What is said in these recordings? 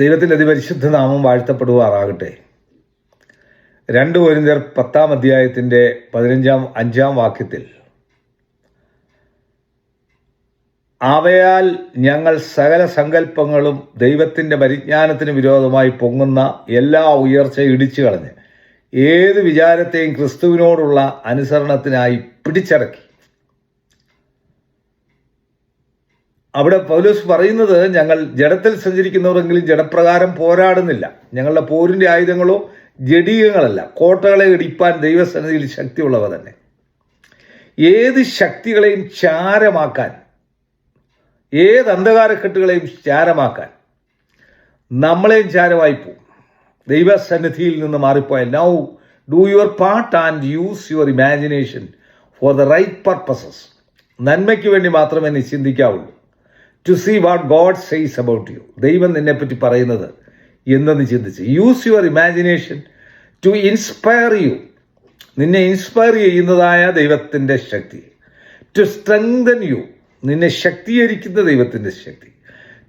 ദൈവത്തിന്റെ അതിപരിശുദ്ധ നാമം വാഴ്ത്തപ്പെടുവാറാകട്ടെ. രണ്ട് പോരിന്തർ പത്താം അധ്യായത്തിന്റെ പതിനഞ്ചാം അഞ്ചാം വാക്യത്തിൽ ആവയാൽ ഞങ്ങൾ സകല സങ്കല്പങ്ങളും ദൈവത്തിന്റെ പരിജ്ഞാനത്തിന് വിരോധമായി പൊങ്ങുന്ന എല്ലാ ഉയർച്ച ഇടിച്ചു കളഞ്ഞ് ഏത് വിചാരത്തെയും ക്രിസ്തുവിനോടുള്ള അനുസരണത്തിനായി പിടിച്ചടക്കി. അവിടെ പൗലോസ് പറയുന്നത് ഞങ്ങൾ ജഡത്തിൽ സഞ്ചരിക്കുന്നവരെങ്കിലും ജഡപ്രകാരം പോരാടുന്നില്ല. ഞങ്ങളുടെ പോരിന്റെ ആയുധങ്ങളോ ജഡീയങ്ങളല്ല. കോട്ടകളെ ഇടിപ്പാൻ ദൈവസന്നിധിയിൽ ശക്തിയുള്ളവ തന്നെ. ഏത് ശക്തികളെയും ചാരമാക്കാൻ ഏത് അന്ധകാരക്കെട്ടുകളെയും ചാരമാക്കാൻ നമ്മളെയും ചാരമായി പോകും ദൈവസന്നിധിയിൽ നിന്ന് മാറിപ്പോയ now do your part and use your imagination for the right purposes നന്മയ്ക്ക് വേണ്ടി മാത്രമേ നീ ചിന്തിക്കാവുള്ളൂ. To see what God says about you ദൈവം നിന്നെപ്പറ്റി പറയുന്നത് എന്തെന്ന് ചിന്തിച്ച്. Use your imagination to inspire you നിന്നെ ഇൻസ്പയർ ചെയ്യുന്നതായ ദൈവത്തിന്റെ ശക്തി. ടു സ്ട്രെങ്തൻ യു നിന്നെ ശക്തീകരിക്കുന്ന ദൈവത്തിന്റെ ശക്തി.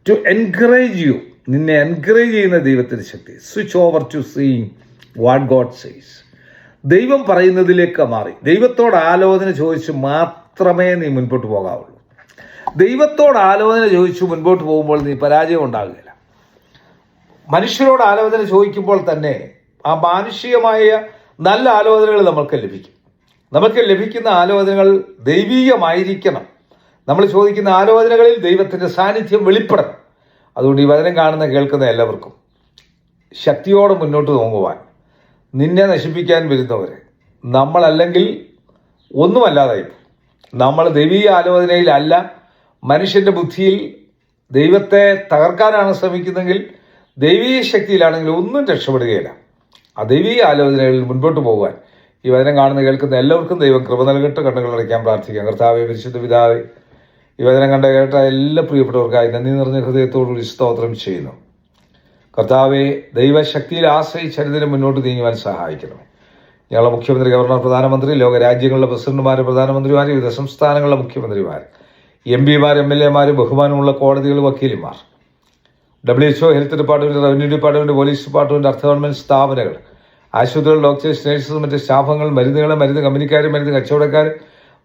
ടു എൻകറേജ് യു നിന്നെ എൻകറേജ് ചെയ്യുന്ന ദൈവത്തിന്റെ ശക്തി. Switch over to seeing what God says ദൈവം പറയുന്നതിലേക്ക് മാറി. ദൈവത്തോട് ആലോചന ചോദിച്ച് മാത്രമേ നീ മുൻപോട്ട് പോകാവുള്ളൂ. ദൈവത്തോട് ആലോചന ചോദിച്ചു മുൻപോട്ട് പോകുമ്പോൾ നീ പരാജയം ഉണ്ടാകുകയില്ല. മനുഷ്യരോട് ആലോചന ചോദിക്കുമ്പോൾ തന്നെ ആ മാനുഷികമായ നല്ല ആലോചനകൾ നമുക്ക് ലഭിക്കും. നമുക്ക് ലഭിക്കുന്ന ആലോചനകൾ ദൈവീകമായിരിക്കണം നമ്മൾ ചോദിക്കുന്ന ആലോചനകളിൽ ദൈവത്തിന്റെ സാന്നിധ്യം വെളിപ്പെടണം. അതുകൊണ്ട് ഈ വചനം കാണുന്ന കേൾക്കുന്ന എല്ലാവർക്കും ശക്തിയോടെ മുന്നോട്ട് നോങ്ങുവാൻ നിന്നെ നശിപ്പിക്കാൻ വരുന്നവരെ നമ്മളല്ലെങ്കിൽ ഒന്നുമല്ലാതായി. നമ്മൾ ദൈവീയ ആലോചനയിലല്ല മനുഷ്യന്റെ ബുദ്ധിയിൽ ദൈവത്തെ തകർക്കാനാണ് ശ്രമിക്കുന്നതെങ്കിൽ ദൈവീയ ശക്തിയിലാണെങ്കിൽ ഒന്നും രക്ഷപ്പെടുകയില്ല. ആ ദൈവീയ ആലോചനകളിൽ മുൻപോട്ട് പോകുവാൻ ഈ വചനം കാണുന്ന കേൾക്കുന്ന എല്ലാവർക്കും ദൈവം കൃപ നൽകട്ടെ. കണ്ണുകൾ അടയ്ക്കാൻ പ്രാർത്ഥിക്കാം. കർത്താവെ പരിശുദ്ധ പിതാവെ ഈ വചനം കണ്ട കേട്ട എല്ലാ പ്രിയപ്പെട്ടവർക്കായി നന്ദി നിറഞ്ഞ ഹൃദയത്തോടുകൂടി സ്തോത്രം ചെയ്യുന്നു. കർത്താവെ ദൈവശക്തിയിൽ ആശ്രയിച്ച് അനുദിനം മുന്നോട്ട് നീങ്ങുവാൻ സഹായിക്കണമേ. ഞങ്ങളുടെ മുഖ്യമന്ത്രി ഗവർണർ പ്രധാനമന്ത്രി ലോക രാജ്യങ്ങളിലെ പ്രസിഡന്റുമാർ പ്രധാനമന്ത്രിമാർ വിവിധ സംസ്ഥാനങ്ങളുടെ മുഖ്യമന്ത്രിമാർ എം പിമാർ എം എൽ എമാർ ബഹുമാനമുള്ള കോടതികൾ വക്കീലിമാർ W HO health department revenue department police department അർദ്ധ ഗവൺമെന്റ് സ്ഥാപനങ്ങൾ. ആശുപത്രികൾ ഡോക്ടേഴ്സ് നഴ്സസ് മറ്റ് സ്റ്റാഫുകൾ മരുന്നുകൾ മരുന്ന് കമ്പനിക്കാർ മരുന്ന് കച്ചവടക്കാർ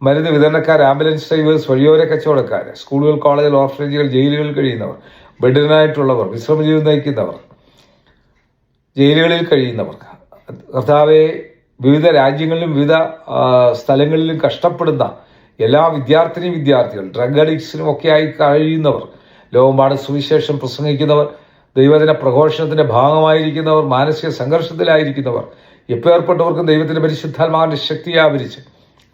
മരുന്ന് വിതരണക്കാർ ആംബുലൻസ് ഡ്രൈവേഴ്സ് വഴിയോര കച്ചവടക്കാർ സ്കൂളുകൾ കോളേജുകൾ ഓർഫനേജുകൾ ജയിലുകളിൽ കഴിയുന്നവർ ബെഡിനായിട്ടുള്ളവർ വിശ്രമജീവിതം നയിക്കുന്നവർ ജയിലുകളിൽ കഴിയുന്നവർ. കർത്താവെ വിവിധ രാജ്യങ്ങളിലും വിവിധ സ്ഥലങ്ങളിലും കഷ്ടപ്പെടുന്ന എല്ലാ വിദ്യാർത്ഥിനി വിദ്യാർത്ഥികൾ ഡ്രഗ് അഡിക്ഷനും ഒക്കെ ആയി കഴിയുന്നവർ ലോകമാണ് സുവിശേഷം പ്രസംഗിക്കുന്നവർ ദൈവത്തിന് പ്രഘോഷണത്തിന്റെ ഭാഗമായിരിക്കുന്നവർ മാനസിക സംഘർഷത്തിലായിരിക്കുന്നവർ എപ്പേർപ്പെട്ടവർക്കും ദൈവത്തിന്റെ പരിശുദ്ധാത്മാവിന്റെ ശക്തി ആവരിച്ച്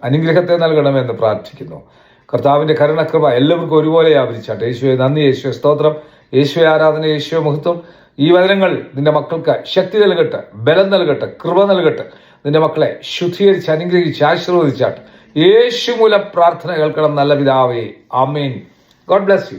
അനുഗ്രഹത്തെ നൽകണമെന്ന് പ്രാർത്ഥിക്കുന്നു. കർത്താവിന്റെ കരുണകൃപ എല്ലാവർക്കും ഒരുപോലെ ആവരിച്ചാട്ടെ യേശുവെ നന്ദി യേശുവെ സ്തോത്രം. യേശുവെ ആരാധന യേശുവെ മഹത്വം. ഈ വചനങ്ങൾ നിന്റെ മക്കൾക്ക് ശക്തി നൽകട്ടെ ബലം നൽകട്ടെ കൃപ നൽകട്ടെ. നിന്റെ മക്കളെ ശുദ്ധീകരിച്ച് അനുഗ്രഹിച്ച് ആശീർവദിച്ചാട്ടെ. യേശു മൂലം പ്രാർത്ഥന കേൾക്കണം നല്ല പിതാവേ. ആമേൻ. God bless you